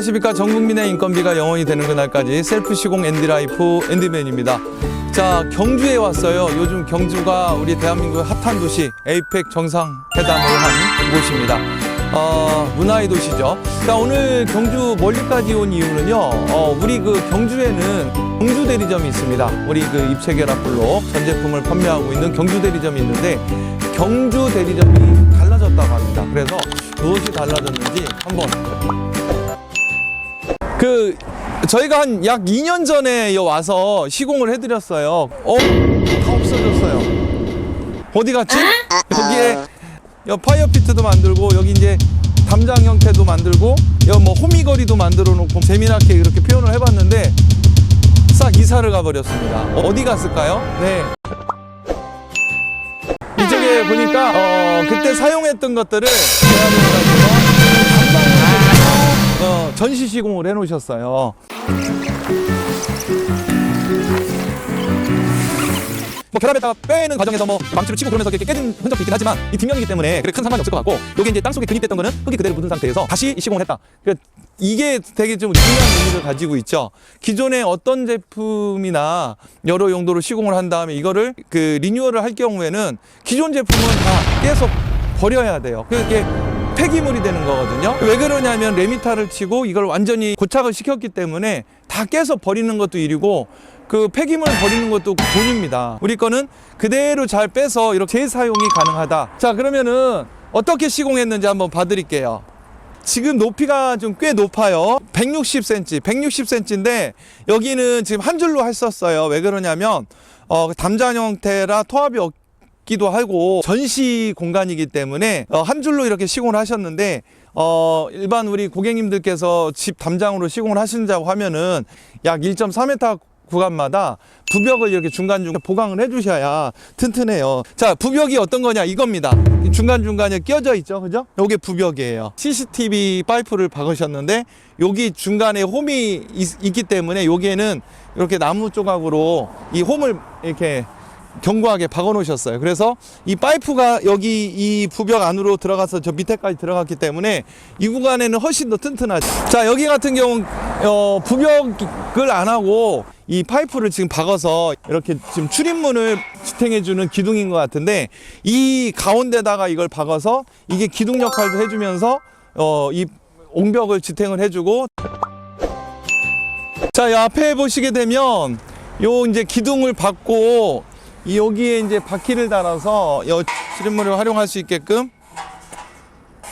안녕하십니까. 전국민의 인건비가 영원히 되는 그날까지 셀프 시공 앤디라이프 앤디맨입니다. 자 경주에 왔어요. 요즘 경주가 우리 대한민국 핫한 도시 에이펙 정상회담을 한 곳입니다. 어, 문화의 도시죠. 자 오늘 경주 멀리까지 온 이유는요. 어, 우리 그 경주에는 경주 대리점이 있습니다. 우리 그 입체 결합 블록 전 제품을 판매하고 있는 경주 대리점이 있는데 경주 대리점이 달라졌다고 합니다. 그래서 무엇이 달라졌는지 한번 그 저희가 한 약 2년 전에 여 와서 시공을 해드렸어요. 어? 다 없어졌어요. 어디 갔지? 여기에 여 파이어 피트도 만들고 여기 이제 담장 형태도 만들고 여뭐 호미거리도 만들어 놓고 재미나게 이렇게 표현을 해봤는데 싹 이사를 가버렸습니다. 어디 갔을까요? 네. 이쪽에 보니까 어, 그때 사용했던 것들을 어, 전시 시공을 해놓으셨어요. 뭐 결합에다가 빼는 과정에서 뭐 망치로 치고 그러면서 이렇게 깨진 흔적도 있긴 하지만 이 뒷면이기 때문에 그래 큰 상관이 없을 것 같고 여기 이제 땅속에 근입됐던 거는 흙이 그대로 묻은 상태에서 다시 시공을 했다. 그러니까 이게 되게 좀 중요한 의미를 가지고 있죠. 기존에 어떤 제품이나 여러 용도로 시공을 한 다음에 이거를 그 리뉴얼을 할 경우에는 기존 제품은 다 깨서 버려야 돼요. 그게 폐기물이 되는 거거든요. 왜 그러냐면 레미타를 치고 이걸 완전히 고착을 시켰기 때문에 다 깨서 버리는 것도 일이고 그 폐기물 버리는 것도 돈입니다. 우리 거는 그대로 잘 빼서 이렇게 재사용이 가능하다. 자, 그러면은 어떻게 시공했는지 한번 봐드릴게요. 지금 높이가 좀 꽤 높아요. 160cm, 160cm인데 여기는 지금 한 줄로 했었어요. 왜 그러냐면 어, 담장 형태라 토합이 없 기도 하고 전시 공간이기 때문에 어, 한 줄로 이렇게 시공을 하셨는데 어, 일반 우리 고객님들께서 집 담장으로 시공을 하신다고 하면은 약 1.4m 구간마다 부벽을 이렇게 중간중간 보강을 해주셔야 튼튼해요. 자, 부벽이 어떤 거냐 이겁니다. 이 중간중간에 끼어져 있죠. 그죠? 요게 부벽이에요. CCTV 파이프를 박으셨는데 여기 중간에 홈이 있, 기 때문에 여기에는 이렇게 나무 조각으로 이 홈을 이렇게 견고하게 박아 놓으셨어요. 그래서 이 파이프가 여기 이 부벽 안으로 들어가서 저 밑에까지 들어갔기 때문에 이 구간에는 훨씬 더 튼튼하죠. 자, 여기 같은 경우는 어, 부벽을 안 하고 이 파이프를 지금 박아서 이렇게 지금 출입문을 지탱해주는 기둥인 것 같은데 이 가운데다가 이걸 박아서 이게 기둥 역할도 해주면서 어, 이 옹벽을 지탱을 해주고 자, 이 앞에 보시게 되면 요 이제 기둥을 이 여기에 이제 바퀴를 달아서 여 출입문을 활용할 수 있게끔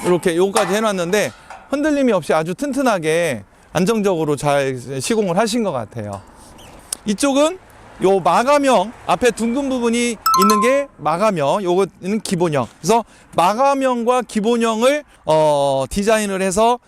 이렇게 요까지 해놨는데 흔들림이 없이 아주 튼튼하게 안정적으로 잘 시공을 하신 것 같아요. 이쪽은 요 마감형 앞에 둥근 부분이 있는 게 마감형 요거는 기본형 그래서 마감형과 기본형을 어 디자인을 해서 어,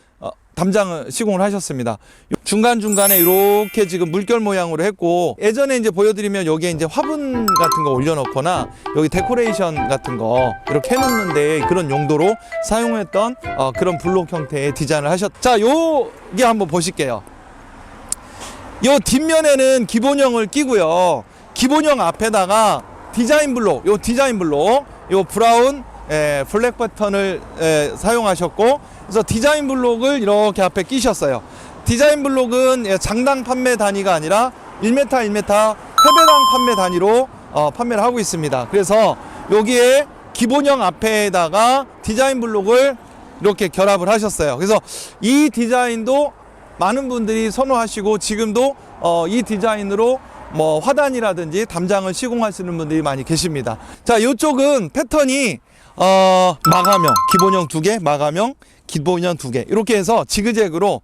담장을 시공을 하셨습니다 중간중간에 이렇게 지금 물결 모양으로 했고 예전에 이제 보여드리면 여기에 이제 화분 같은 거 올려놓거나 여기 데코레이션 같은 거 이렇게 해놓는데 그런 용도로 사용했던 어, 그런 블록 형태의 디자인을 하셨 자 요게 한번 보실게요 요 뒷면에는 기본형을 끼고요. 기본형 앞에다가 디자인 블록, 요 디자인 블록, 요 브라운 에, 블랙 버튼을 에, 사용하셨고, 그래서 디자인 블록을 이렇게 앞에 끼셨어요. 디자인 블록은 예, 장당 판매 단위가 아니라 1m 1m 회배당 판매 단위로 어, 판매를 하고 있습니다. 그래서 여기에 기본형 앞에다가 디자인 블록을 이렇게 결합을 하셨어요. 그래서 이 디자인도 많은 분들이 선호하시고 지금도 어, 이 디자인으로 뭐 화단이라든지 담장을 시공하시는 분들이 많이 계십니다. 자, 이쪽은 패턴이 어, 마감형, 기본형 두 개, 마감형, 기본형 두 개. 이렇게 해서 지그재그로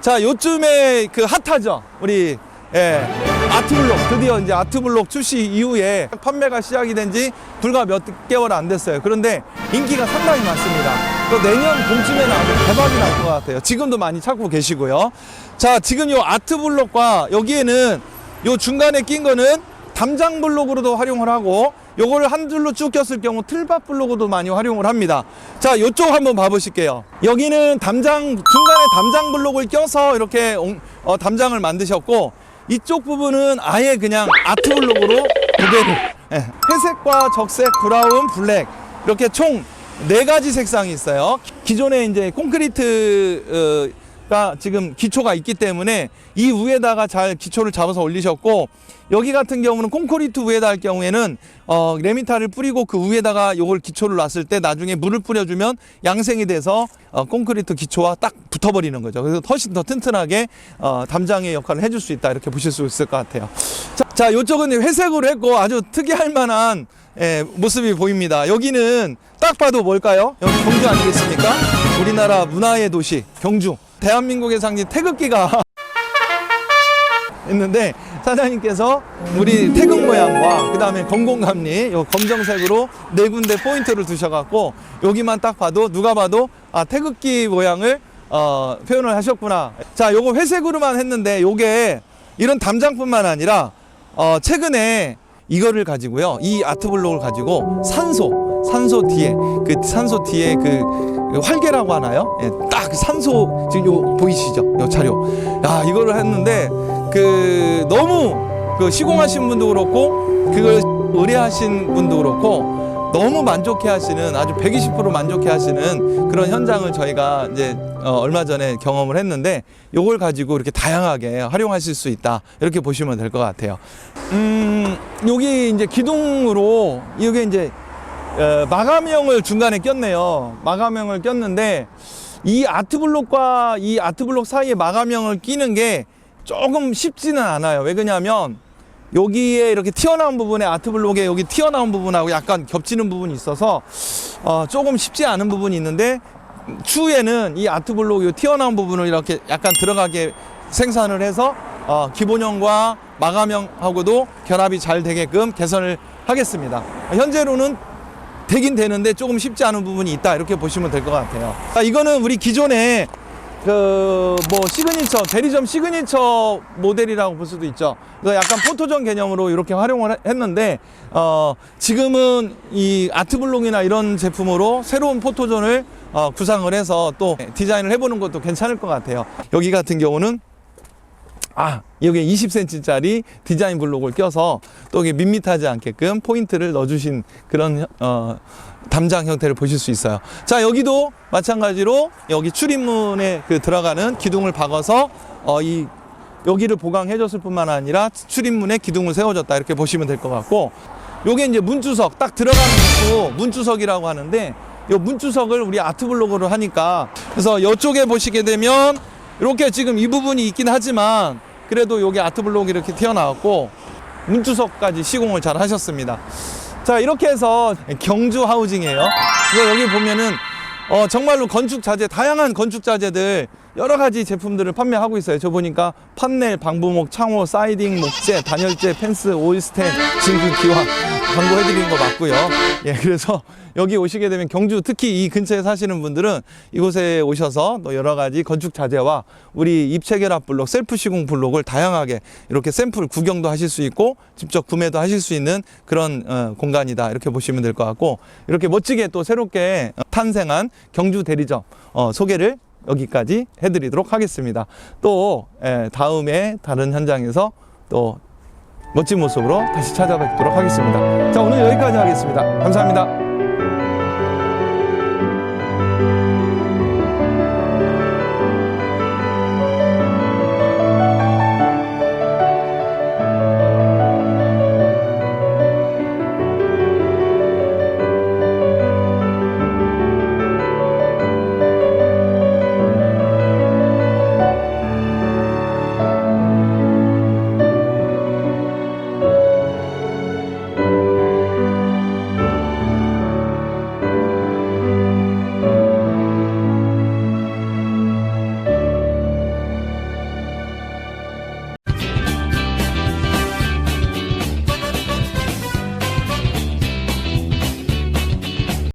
자, 요쯤에 그 핫하죠. 우리 예. 아트블록 드디어 이제 아트블록 출시 이후에 판매가 시작이 된 지 불과 몇 개월 안 됐어요. 그런데 인기가 상당히 많습니다. 또 내년 봄쯤에는 아주 대박이 날 것 같아요. 지금도 많이 찾고 계시고요. 자, 지금 요 아트블록과 여기에는 요 중간에 낀 거는 담장 블록으로도 활용을 하고 요거를 한 줄로 쭉 꼈을 경우 틀밥 블록으로도 많이 활용을 합니다. 자, 요쪽 한번 봐보실게요. 여기는 담장 중간에 담장 블록을 껴서 이렇게 옹- 어, 담장을 만드셨고 이쪽 부분은 아예 그냥 아트 블록으로 그대로 예, 회색과 적색, 브라운, 블랙 이렇게 총 네 가지 색상이 있어요. 기존에 이제 콘크리트 가 지금 기초가 있기 때문에 이 위에다가 잘 기초를 잡아서 올리셨고 여기 같은 경우는 콘크리트 위에다 할 경우에는 어, 레미타를 뿌리고 그 위에다가 요걸 기초를 놨을 때 나중에 물을 뿌려주면 양생이 돼서 어, 콘크리트 기초와 딱 붙어버리는 거죠. 그래서 훨씬 더 튼튼하게 어, 담장의 역할을 해줄 수 있다 이렇게 보실 수 있을 것 같아요. 자, 자 요쪽은 회색으로 했고 아주 특이할 만한 예, 모습이 보입니다. 여기는 딱 봐도 뭘까요? 여기 경주 아니겠습니까? 우리나라 문화의 도시 경주. 대한민국의 상징 태극기가 있는데 사장님께서 우리 태극 모양과 그 다음에 건공감리 요 검정색으로 네 군데 포인트를 두셔갖고 여기만 딱 봐도 누가 봐도 아 태극기 모양을 어, 표현을 하셨구나. 자, 요거 회색으로만 했는데 요게 이런 담장뿐만 아니라 어, 최근에 이거를 가지고요. 이 아트블록을 가지고 산소, 산소 뒤에 그 산소 뒤에 그 활개라고 하나요? 예, 딱그 산소 지금 요 보이시죠? 요 자료. 야, 이거를 했는데 그 너무 그 시공하신 분도 그렇고 그걸 의뢰하신 분도 그렇고 너무 만족해 하시는 아주 120% 만족해 하시는 그런 현장을 저희가 이제 어, 얼마 전에 경험을 했는데 요걸 가지고 이렇게 다양하게 활용하실 수 있다 이렇게 보시면 될 것 같아요. 음 여기 이제 기둥으로 이게 이제 어, 마감형을 중간에 꼈네요. 마감형을 꼈는데 이 아트블록과 이 아트블록 사이에 마감형을 끼는 게 조금 쉽지는 않아요. 왜 그러냐면 여기에 이렇게 튀어나온 부분에 아트블록에 여기 튀어나온 부분하고 약간 겹치는 부분이 있어서 어, 조금 쉽지 않은 부분이 있는데 추후에는 이 아트블록 이 튀어나온 부분을 이렇게 약간 들어가게 생산을 해서 어, 기본형과 마감형하고도 결합이 잘 되게끔 개선을 하겠습니다. 현재로는 되긴 되는데 조금 쉽지 않은 부분이 있다 이렇게 보시면 될 것 같아요. 아, 이거는 우리 기존에 그 뭐 시그니처 대리점 시그니처 모델이라고 볼 수도 있죠. 그 약간 포토존 개념으로 이렇게 활용을 해- 했는데 어 지금은 이 아트블록이나 이런 제품으로 새로운 포토존을 어 구상을 해서 또 디자인을 해보는 것도 괜찮을 것 같아요. 여기 같은 경우는 아, 여기 20cm짜리 디자인 블록을 껴서 또 이게 밋밋하지 않게끔 포인트를 넣어주신 그런 어, 담장 형태를 보실 수 있어요. 자, 여기도 마찬가지로 여기 출입문에 그 들어가는 기둥을 박아서 어, 이 여기를 보강해줬을 뿐만 아니라 출입문에 기둥을 세워줬다 이렇게 보시면 될 것 같고 요게 이제 문주석 딱 들어가는 문구 문주석이라고 하는데 요 문주석을 우리 아트블록으로 하니까 그래서 이쪽에 보시게 되면 이렇게 지금 이 부분이 있긴 하지만 그래도 여기 아트블록이 이렇게 튀어나왔고 문주석까지 시공을 잘 하셨습니다. 자 이렇게 해서 경주 하우징이에요. 여기 보면은 어 정말로 건축 자재 다양한 건축 자재들 여러 가지 제품들을 판매하고 있어요. 저 보니까 판넬, 방부목, 창호, 사이딩, 목재, 단열재, 펜스, 오일 스텐, 진구, 기와 광고해 드리는 거 맞고요. 예, 그래서 여기 오시게 되면 경주 특히 이 근처에 사시는 분들은 이곳에 오셔서 또 여러 가지 건축 자재와 우리 입체 결합 블록, 셀프 시공 블록을 다양하게 이렇게 샘플 구경도 하실 수 있고 직접 구매도 하실 수 있는 그런 어, 공간이다 이렇게 보시면 될 것 같고 이렇게 멋지게 또 새롭게 탄생한 경주 대리점 어, 소개를 여기까지 해드리도록 하겠습니다. 또 예, 다음에 다른 현장에서 또 멋진 모습으로 다시 찾아뵙도록 하겠습니다. 자 오늘 여기까지 하겠습니다. 감사합니다.